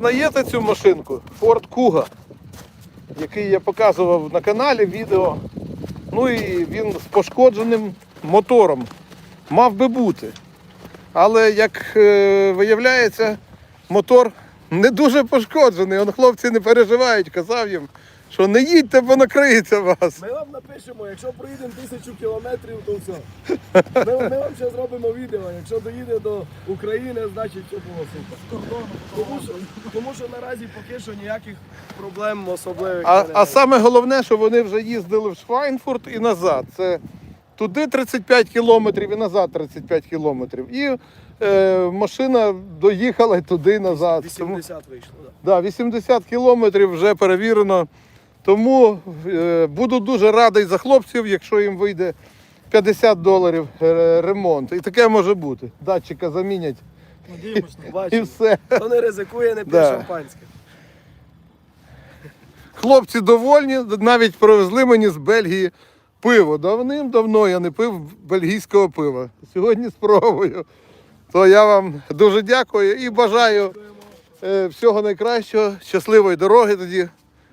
Знаєте цю машинку? Ford Kuga, який я показував на каналі відео. Ну і він з пошкодженим мотором. Мав би бути. Але як е, виявляється, мотор не дуже пошкоджений. Он хлопці не переживають, казав їм, що не їдьте, бо накриється вас. Ми вам напишемо, якщо проїдемо тисячу кілометрів, то все. Ми, ми вам ще зробимо відео. Якщо доїде до України, значить все було супер. Тому що, тому що наразі поки що ніяких проблем особливих. А, а саме головне, що вони вже їздили в Швайнфурт і назад. Це туди 35 кілометрів і назад 35 кілометрів. І е, машина доїхала туди і назад. Тому, 80 вийшло. Да. да, 80 кілометрів вже перевірено. Тому е, буду дуже радий за хлопців, якщо їм вийде 50 доларів е, ремонт. І таке може бути. Датчика замінять Надіємось на і все. Хто не ризикує, не п'є Да. шампанське. Хлопці довольні, навіть привезли мені з Бельгії пиво. Давним-давно я не пив бельгійського пива. Сьогодні спробую. То я вам дуже дякую і бажаю е, всього найкращого, щасливої дороги тоді.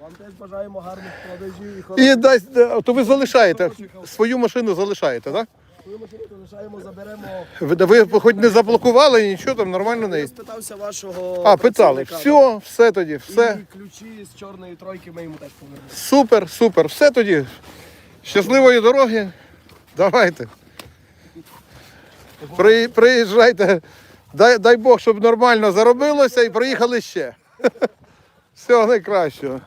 Вам теж бажаємо гарних продажів і І дасть, е, то ви залишаєте свою машину залишаєте, так? Свою машину залишаємо, заберемо. Ви, ви хоч не заблокували нічого, там нормально Я неї. спитався вашого. А, питали. працівника. Все, все тоді, все. І ключі з чорної тройки ми йому теж повернемо. Супер, супер. Все тоді. Щасливої дороги. Давайте. При, приїжджайте. Дай, дай Бог, щоб нормально заробилося і приїхали ще. Всього найкращого.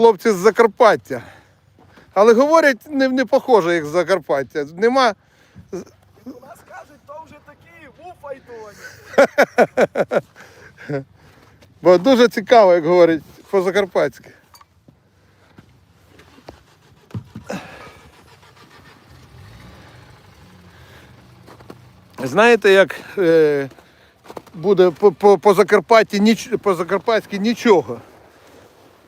Хлопці з Закарпаття. Але говорять не, не похоже, як з Закарпаття. Нема. Нас кажуть, то вже такі уфайтоні. Бо дуже цікаво, як говорять по-закарпатськи. Знаєте, як е, буде по, по, по Закарпатті ніч, по Закарпатськи нічого.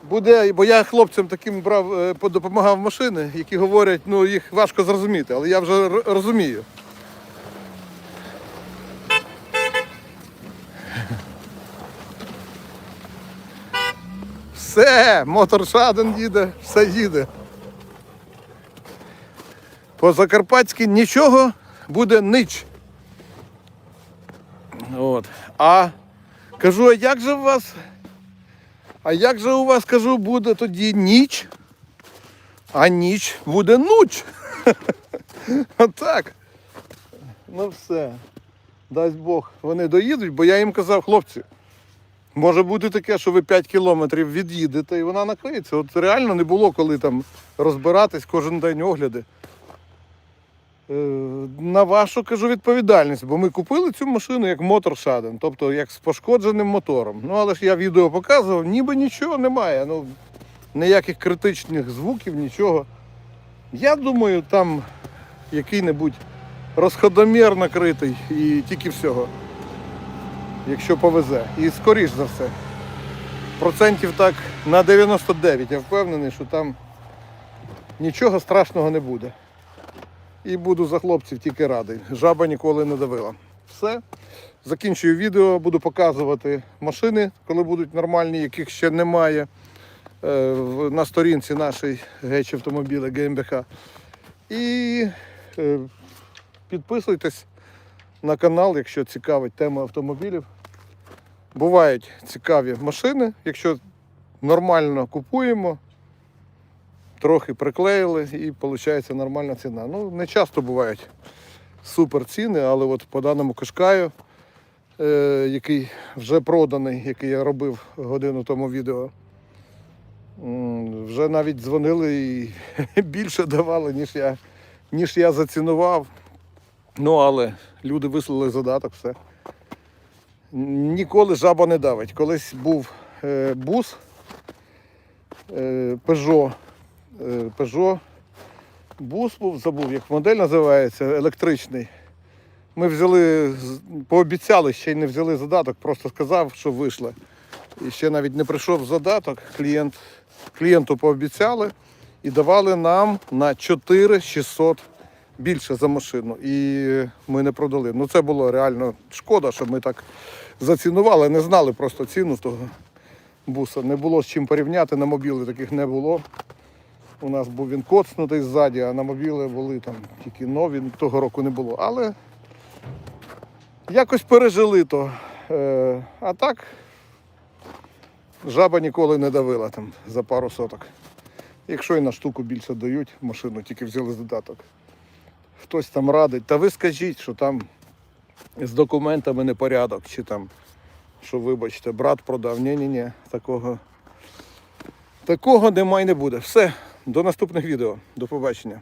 Буде, бо я хлопцям таким брав, е, допомагав машини, які говорять, ну їх важко зрозуміти, але я вже розумію. Все, мотор Шаден їде, все їде. По Закарпатськи нічого буде нич. От. А кажу, а як же у вас? А як же у вас, кажу, буде тоді ніч? А ніч буде нуч. Отак. Ну все. Дасть Бог, вони доїдуть, бо я їм казав, хлопці, може бути таке, що ви 5 кілометрів від'їдете і вона накриється. От реально не було коли там розбиратись кожен день огляди. Е, На вашу кажу відповідальність, бо ми купили цю машину як мотор Шаден, тобто як з пошкодженим мотором. Ну але ж я відео показував, ніби нічого немає. Ну, ніяких критичних звуків, нічого. Я думаю, там який-небудь розходомір накритий і тільки всього. Якщо повезе. І скоріш за все. Процентів так на 99. Я впевнений, що там нічого страшного не буде. І буду за хлопців тільки радий. Жаба ніколи не давила. Все. Закінчую відео, буду показувати машини, коли будуть нормальні, яких ще немає. е, На сторінці нашої геч автомобіля ГМБХ. І е, підписуйтесь на канал, якщо цікавить тема автомобілів. Бувають цікаві машини, якщо нормально купуємо, трохи приклеїли і виходить нормальна ціна. Ну, не часто бувають супер ціни, але от по даному кашкаю, е, який вже проданий, який я робив годину тому відео, вже навіть дзвонили і більше давали, ніж я, ніж я зацінував. Ну, але люди вислали задаток, все. Ніколи жаба не давить. Колись був е, бус е, Peugeot. Е, Peugeot. Бус був, забув, як модель називається, електричний. Ми взяли, пообіцяли, ще й не взяли задаток, просто сказав, що вийшло. І ще навіть не прийшов задаток, клієнт, клієнту пообіцяли і давали нам на 4600 більше за машину. І ми не продали. Ну це було реально шкода, що ми так зацінували, не знали просто ціну того буса. Не було з чим порівняти, на мобіли таких не було. У нас був він коцнутий ззаді, а на мобіли були там тільки нові, того року не було. Але якось пережили то. Е, а так, жаба ніколи не давила там за пару соток. Якщо і на штуку більше дають, машину тільки взяли з додаток. Хтось там радить, та ви скажіть, що там з документами непорядок, чи там, що вибачте, брат продав. Ні-ні-ні, такого. Такого немає не буде. Все, до наступних відео. До побачення.